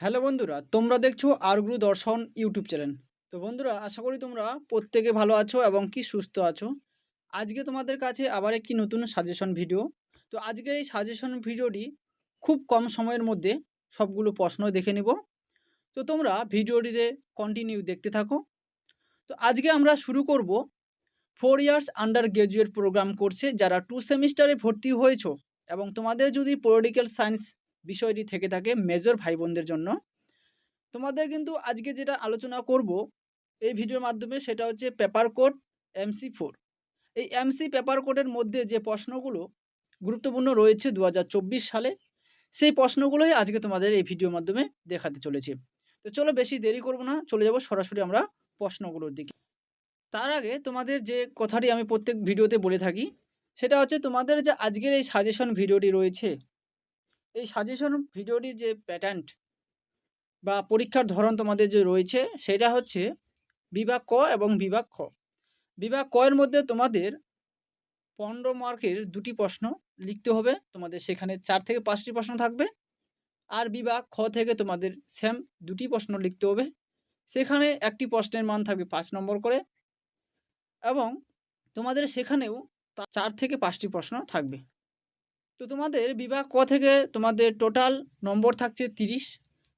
Hello বন্ধুরা, তোমরা দেখছ আরগুরু দর্শন ইউটিউব চ্যানেল। তো বন্ধুরা, আশা করি তোমরা প্রত্যেকে ভালো আছো এবং কি সুস্থ আছো। আজকে তোমাদের কাছে আবার একটি নতুন সাজেশন ভিডিও তো আজকে এই সাজেশন ভিডিওটি খুব কম সময়ের মধ্যে সবগুলো প্রশ্ন দেখে নেব। তো তোমরা ভিডিওটিতে কন্টিনিউ দেখতে থাকো। তো আজকে আমরা শুরু করব four years undergraduate programme করছে যারা টু সেমিস্টারে ভর্তি হয়েছো এবং তোমাদের যদি পলিটিক্যাল সায়েন্স বিষয়টি থেকে থাকে মেজর ভাই বোনদের জন্য। তোমাদের কিন্তু আজকে যেটা আলোচনা করব এই ভিডিওর মাধ্যমে সেটা হচ্ছে পেপার কোড এমসি ফোর এই এমসি পেপার কোডের মধ্যে যে প্রশ্নগুলো গুরুত্বপূর্ণ রয়েছে দু হাজার চব্বিশ সালে, সেই প্রশ্নগুলোই আজকে তোমাদের এই ভিডিওর মাধ্যমে দেখাতে চলেছে। তো চলো বেশি দেরি করব না, চলে যাব সরাসরি আমরা প্রশ্নগুলোর দিকে। তার আগে তোমাদের যে কথাটি আমি প্রত্যেক ভিডিওতে বলে থাকি, সেটা হচ্ছে তোমাদের যে আজকের এই সাজেশন ভিডিওটি রয়েছে এই সাজেশন ভিডিওটির যে প্যাটার্ন বা পরীক্ষার ধরন তোমাদের যে রয়েছে, সেটা হচ্ছে বিভাগ ক এবং বিভাগ খ। বিভাগ ক এর মধ্যে তোমাদের পনেরো মার্কের দুটি প্রশ্ন লিখতে হবে। তোমাদের সেখানে চার থেকে পাঁচটি প্রশ্ন থাকবে। আর বিভাগ খ থেকে তোমাদের সেম দুটি প্রশ্ন লিখতে হবে। সেখানে একটি প্রশ্নের মান থাকবে পাঁচ নম্বর করে। এবং তোমাদের সেখানেও চার থেকে পাঁচটি প্রশ্ন থাকবে। তো তোমাদের বিভাগ ক থেকে তোমাদের টোটাল নম্বর থাকছে তিরিশ,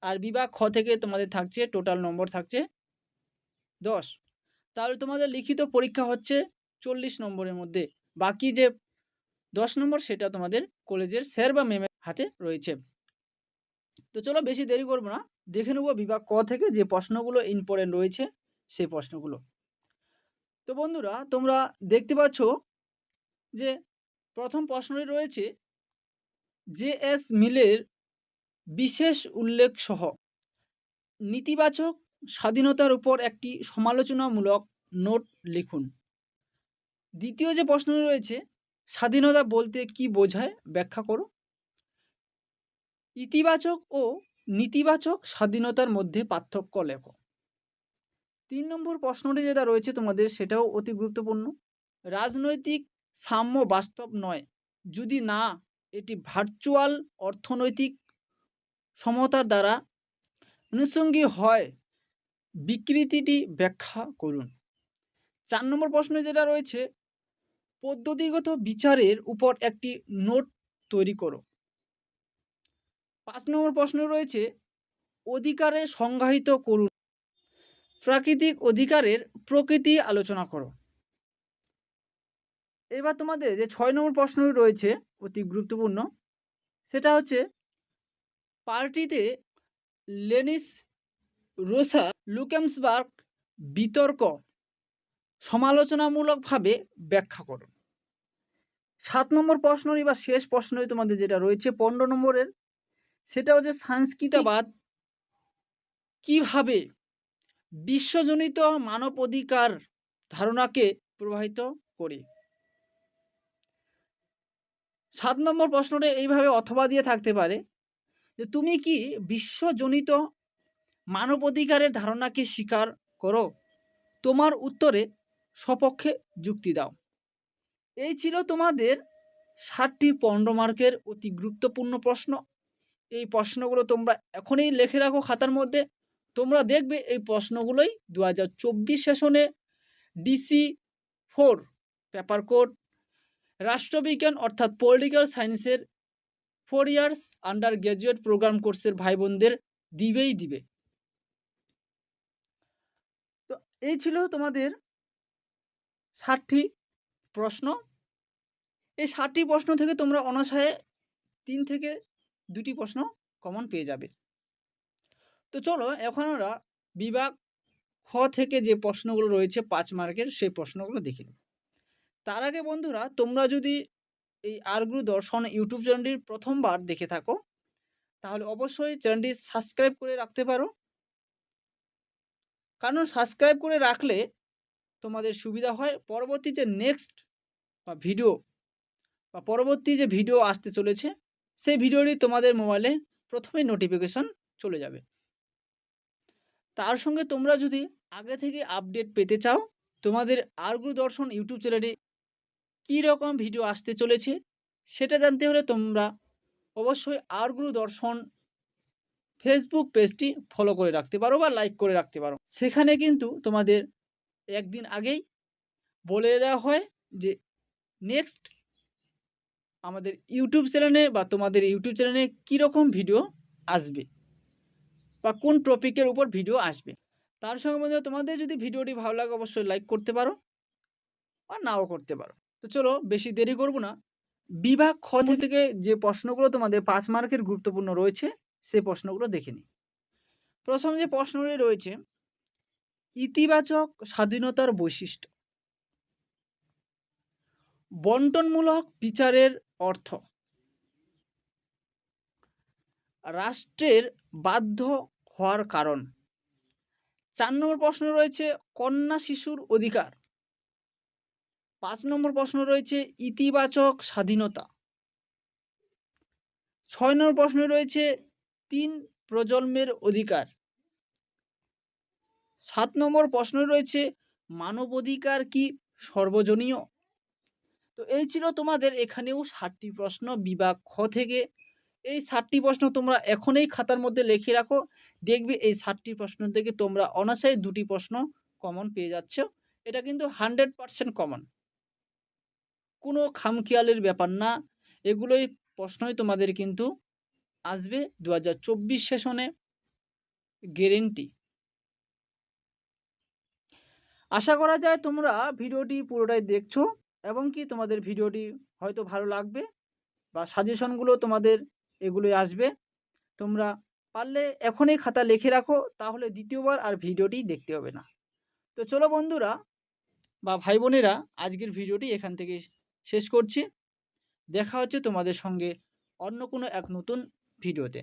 আর বিভাগ খ থেকে তোমাদের থাকছে টোটাল নম্বর থাকছে দশ। তাহলে তোমাদের লিখিত পরীক্ষা হচ্ছে চল্লিশ নম্বরের মধ্যে, বাকি যে দশ নম্বর সেটা তোমাদের কলেজের স্যার বা ম্যামের হাতে রয়েছে। তো চলো বেশি দেরি করব না, দেখে নেব বিভাগ ক থেকে যে প্রশ্নগুলো ইম্পর্টেন্ট রয়েছে, সেই প্রশ্নগুলো। তো বন্ধুরা, তোমরা দেখতে পাচ্ছ যে প্রথম প্রশ্নটি রয়েছে জে এস মিলের বিশেষ উল্লেখ সহ নেতিবাচক স্বাধীনতার উপর একটি সমালোচনামূলক নোট লিখুন। দ্বিতীয় যে প্রশ্ন রয়েছে, স্বাধীনতা বলতে কি বোঝায় ব্যাখ্যা করো। ইতিবাচক ও নেতিবাচক স্বাধীনতার মধ্যে পার্থক্য লেখো। তিন নম্বর প্রশ্নটি যেটা রয়েছে তোমাদের, সেটাও অতি গুরুত্বপূর্ণ। রাজনৈতিক সাম্য বাস্তব নয়। যদি না ভার্চুয়াল অর্থনৈতিক সমতার দ্বারা অনুষঙ্গী হয়। বিকৃতিটি ব্যাখ্যা করুন। চার নম্বর প্রশ্ন যেটা রয়েছে, পদ্ধতিগত বিচারের উপর একটি নোট তৈরি করো। পাঁচ নম্বর প্রশ্ন রয়েছে, অধিকারে সংজ্ঞায়িত করুন। প্রাকৃতিক অধিকারের প্রকৃতি আলোচনা করো। এবার তোমাদের যে ছয় নম্বর প্রশ্ন রয়েছে, অতি গুরুত্বপূর্ণ, সেটা হচ্ছে, পার্টিতে লেনিস রোসা লুকেমসবার্গ বিতর্ক সমালোচনামূলকভাবে ব্যাখ্যা করো সাত নম্বর প্রশ্নই বা শেষ প্রশ্নই তোমাদের যেটা রয়েছে, পনেরো নম্বরের, সেটা হচ্ছে সংস্কৃতবাদ কীভাবে বিশ্বজনিত মানব অধিকার ধারণাকে প্রভাবিত করে? সাত নম্বর প্রশ্নটা এইভাবে অথবা দিয়ে থাকতে পারে যে, তুমি কি বিশ্বজনিত মানব অধিকারের ধারণাকে স্বীকার করো? তোমার উত্তরে সপক্ষে যুক্তি দাও। এই ছিল তোমাদের ষাটটি পনেরো মার্কের অতি গুরুত্বপূর্ণ প্রশ্ন। এই প্রশ্নগুলো তোমরা এখনই লিখে রাখো খাতার মধ্যে। তোমরা দেখবে এই প্রশ্নগুলোই দু হাজার চব্বিশ সেশনে ডিসি ফোর, পেপার কোড রাষ্ট্রবিজ্ঞান অর্থাৎ পলিটিক্যাল সায়েন্সের four years undergraduate programme কোর্সের ভাই বোনদের দিবেই দিবে। তো এই ছিল তোমাদের ষাটটি প্রশ্ন। এই ষাটটি প্রশ্ন থেকে তোমরা অনাশয়ে তিন থেকে দুটি প্রশ্ন কমন পেয়ে যাবে। তো চলো, এখন আমরা বিভাগ খ থেকে যে প্রশ্নগুলো রয়েছে পাঁচ মার্কের সেই প্রশ্নগুলো দেখে নেব তার আগে বন্ধুরা, তোমরা যদি এই আরগুরু দর্শন ইউটিউব চ্যানেলটি প্রথমবার দেখে থাকো, তাহলে অবশ্যই চ্যানেলটি সাবস্ক্রাইব করে রাখতে পারো। কারণ সাবস্ক্রাইব করে রাখলে তোমাদের সুবিধা হয়। পরবর্তী যে নেক্সট বা ভিডিও বা পরবর্তী যে ভিডিও আসতে চলেছে, সেই ভিডিওটি তোমাদের মোবাইলে প্রথমেই নোটিফিকেশন চলে যাবে। তার সঙ্গে তোমরা যদি আগে থেকে আপডেট পেতে চাও, তোমাদের আরগুরু দর্শন ইউটিউব চ্যানেলে কী রকম ভিডিও আসতে চলেছে, সেটা জানতে হলে তোমরা অবশ্যই আরগুরু দর্শন ফেসবুক পেজটি ফলো করে রাখতে পারো বা লাইক করে রাখতে পারো। সেখানে কিন্তু তোমাদের একদিন আগেই বলে দেওয়া হয় যে নেক্সট আমাদের ইউটিউব চ্যানেলে বা তোমাদের ইউটিউব চ্যানেলে কীরকম ভিডিও আসবে বা কোন টপিকের উপর ভিডিও আসবে। তার সঙ্গে বন্ধুরা, তোমাদের যদি ভিডিওটি ভালো লাগে, অবশ্যই লাইক করতে পারো আর নাও করতে পারো। তো চলো বেশি দেরি করব না। বিভাগ খ থেকে যে প্রশ্নগুলো তোমাদের পাঁচ মার্কের গুরুত্বপূর্ণ রয়েছে সেই প্রশ্নগুলো দেখে নিই। প্রথম যে প্রশ্নটি রয়েছে ইতিবাচক স্বাধীনতার বৈশিষ্ট্য। বন্টনমূলক বিচারের অর্থ। রাষ্ট্রের বাধ্য হওয়ার কারণ। চার নম্বর প্রশ্ন রয়েছে কন্যা শিশুর অধিকার। পাঁচ নম্বর প্রশ্ন রয়েছে ইতিবাচক স্বাধীনতা। ছয় নম্বর প্রশ্ন রয়েছে তিন প্রজন্মের অধিকার। সাত নম্বর প্রশ্ন রয়েছে মানবাধিকার কি সর্বজনীয়? তো এই ছিল তোমাদের এখানেও ষাটটি প্রশ্ন বিভাগ খ থেকে। এই ষাটটি প্রশ্ন তোমরা এখনই খাতার মধ্যে লিখে রাখো। দেখবে এই ষাটটি প্রশ্ন থেকে তোমরা অনাসায় দুটি প্রশ্ন কমন পেয়ে যাচ্ছ। এটা কিন্তু হান্ড্রেড পারসেন্ট কমন কোনো খামখেয়ালের ব্যাপার না। এগুলোই প্রশ্নই তোমাদের কিন্তু আসবে দু হাজার চব্বিশ সেশনে গ্যারেন্টি আশা করা যায় তোমরা ভিডিওটি পুরোটাই দেখছ এবং কি তোমাদের ভিডিওটি হয়তো ভালো লাগবে বা সাজেশনগুলো তোমাদের এগুলোই আসবে। তোমরা পারলে এখনই খাতা লিখে রাখো, তাহলে দ্বিতীয়বার আর ভিডিওটি দেখতে হবে না। তো চলো বন্ধুরা বা ভাই বোনেরা আজকের ভিডিওটি এখান থেকে শেষ করছি। দেখা হচ্ছে তোমাদের সঙ্গে অন্য কোনো এক নতুন ভিডিওতে।